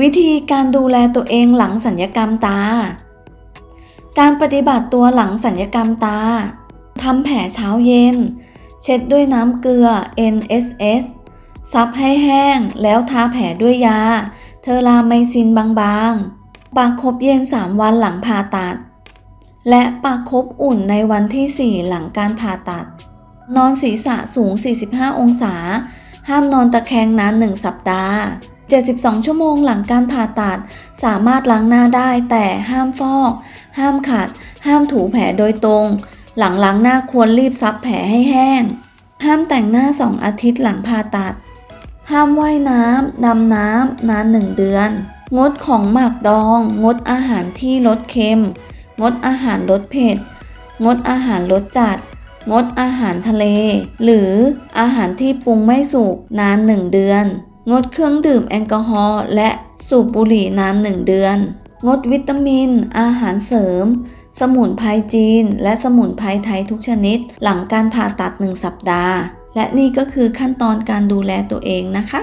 วิธีการดูแลตัวเองหลังสัญญกรรมตา การปฏิบัติตัวหลังสัญญกรรมตาทำแผลเช้าเย็น เช็ดด้วยน้ำเกลือ NSS ซับให้แห้งแล้วทาแผลด้วยยา เทอราไมซินบางๆ ปากคบเย็น 3 วันหลังผ่าตัด และปากคบอุ่นในวันที่ 4 หลังการผ่าตัด นอนศีรษะสูง 45 องศา ห้ามนอนตะแคงนาน 1 สัปดาห์ 72 ชั่วโมงหลังการผ่าตัด สามารถล้างหน้าได้แต่ห้ามฟอก ห้ามขัด ห้ามถูแผลโดยตรง หลังล้างหน้าควรรีบซับแผลให้แห้ง ห้ามแต่งหน้า 2 อาทิตย์หลังผ่าตัด ห้ามว่ายน้ำดำน้ำนาน 1 เดือน งดของหมักดอง งดอาหารที่รสเค็ม งดอาหารรสเผ็ด งดอาหารรสจัด งดอาหารทะเล หรืออาหารที่ปรุงไม่สุกนาน 1 เดือน งดเครื่องดื่มแอลกอฮอล์และสูบบุหรี่นาน1เดือน งดวิตามิน อาหารเสริม สมุนไพรจีน และสมุนไพรไทยทุกชนิด หลังการผ่าตัด 1 สัปดาห์ และนี่ก็คือขั้นตอนการดูแลตัวเองนะคะ